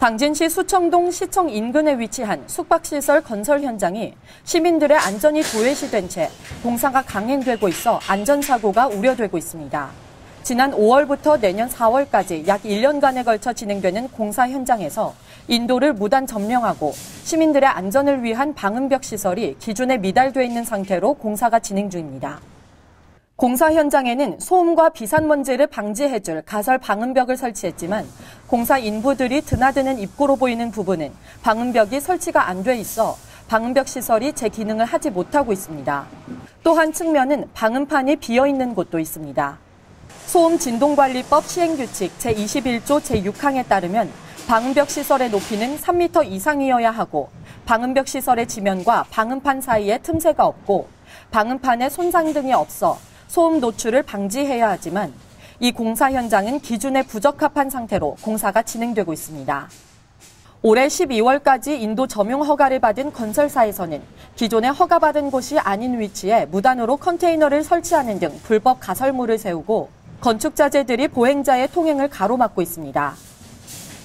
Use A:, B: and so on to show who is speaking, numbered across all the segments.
A: 당진시 수청동 시청 인근에 위치한 숙박시설 건설 현장이 시민들의 안전이 도외시된 채 공사가 강행되고 있어 안전사고가 우려되고 있습니다. 지난 5월부터 내년 4월까지 약 1년간에 걸쳐 진행되는 공사 현장에서 인도를 무단 점령하고 시민들의 안전을 위한 방음벽 시설이 기존에 미달돼 있는 상태로 공사가 진행 중입니다. 공사 현장에는 소음과 비산먼지를 방지해줄 가설 방음벽을 설치했지만 공사 인부들이 드나드는 입구로 보이는 부분은 방음벽이 설치가 안 돼 있어 방음벽 시설이 제 기능을 하지 못하고 있습니다. 또한 측면은 방음판이 비어 있는 곳도 있습니다. 소음 진동관리법 시행규칙 제21조 제6항에 따르면 방음벽 시설의 높이는 3m 이상이어야 하고 방음벽 시설의 지면과 방음판 사이에 틈새가 없고 방음판에 손상 등이 없어 소음 노출을 방지해야 하지만 이 공사 현장은 기준에 부적합한 상태로 공사가 진행되고 있습니다. 올해 12월까지 인도 점용 허가를 받은 건설사에서는 기존에 허가받은 곳이 아닌 위치에 무단으로 컨테이너를 설치하는 등 불법 가설물을 세우고 건축자재들이 보행자의 통행을 가로막고 있습니다.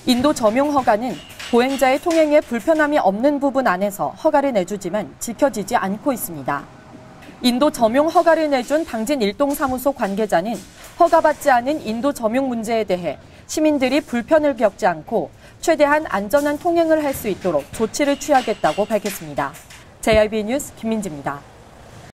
A: 인도 점용 허가는 보행자의 통행에 불편함이 없는 부분 안에서 허가를 내주지만 지켜지지 않고 있습니다. 인도 점용 허가를 내준 당진 일동사무소 관계자는 허가받지 않은 인도 점용 문제에 대해 시민들이 불편을 겪지 않고 최대한 안전한 통행을 할 수 있도록 조치를 취하겠다고 밝혔습니다. JIB 뉴스 김민지입니다.